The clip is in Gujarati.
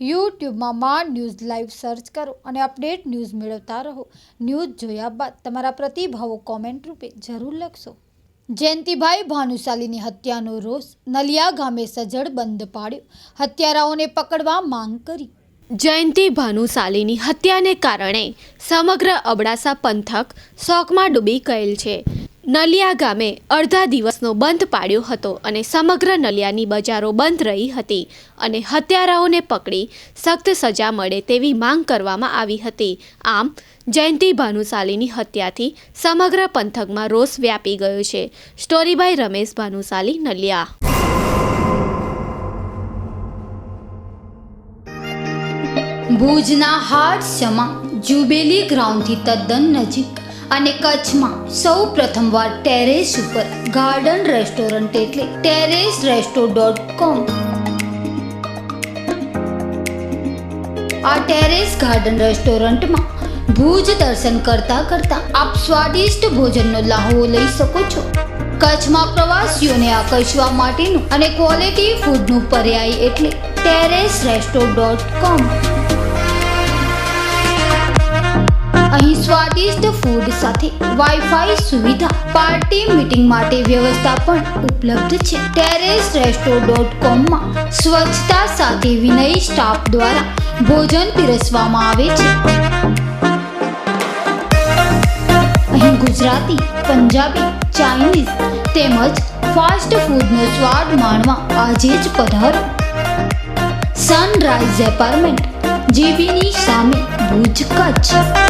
યુટ્યુબમાં માં ન્યૂઝ લાઈવ સર્ચ કરો અને અપડેટ ન્યૂઝ મેળવતા રહો. ન્યૂઝ જોયા બાદ તમારા પ્રતિભાવો કોમેન્ટ રૂપે જરૂર લખશો. જયંતિભાઈ ભાનુશાલીની હત્યાનો રોષ નલિયા ગામે સજડ બંધ પાડ્યો. હત્યારાઓને પકડવા માંગ કરી. જયંતિ ભાનુશાલીની હત્યાને કારણે સમગ્ર અબડાસા પંથક શોકમાં ડૂબી ગયેલ છે. નલિયા ગામે અડધા દિવસનો બંધ પાડ્યો હતો અને સમગ્ર નલિયાની બજારો બંધ રહી હતી અને હત્યારાઓને પકડી સખ્ત સજા મળે તેવી માંગ કરવામાં આવી હતી. આમ, જયંતિ ભાનુશાલીની હત્યાથી સમગ્ર પંથકમાં રોષ વ્યાપી ગયો છે. Story by Ramesh Bhanushali, Naliya. ભુજના હાડસમાં જુબેલી ગ્રાઉન્ડથી તદ્દન નજીક અને કચ્છમાં સૌ પ્રથમવાર ટેરેસ ઉપર ગાર્ડન રેસ્ટોરન્ટ એટલે ટેરેસ રેસ્ટો ડોટ કોમ. આ ટેરેસ ગાર્ડન રેસ્ટોરન્ટમાં ભુજ દર્શન કરતા કરતા આપ સ્વાદિષ્ટ ભોજનનો લાહવો લઈ શકો છો. કચ્છમાં પ્રવાસીઓને આકર્ષવા માટેનું અને ક્વોલિટી ફૂડનું પર્યાય એટલે ટેરેસ રેસ્ટો ડોટ કોમ. સ્વાદિષ્ટ ફૂડ સાથે વાઈફાઈ સુવિધા. પાર્ટી મીટિંગ માટે વ્યવસ્થા પણ ઉપલબ્ધ છે. ટેરેસ રેસ્ટો ડોટ કોમમાં સ્વચ્છતા સાથે વિનય સ્ટાફ દ્વારા ભોજન પીરસવામાં આવે છે. અહીં ગુજરાતી, પંજાબી ચાઇનીઝ તેમજ ફાસ્ટ ફૂડનો સ્વાદ માણવા આજે જ પધારો. સનરાઈઝ એપાર્ટમેન્ટ જીબીની સામે ભુજ કચ્છ.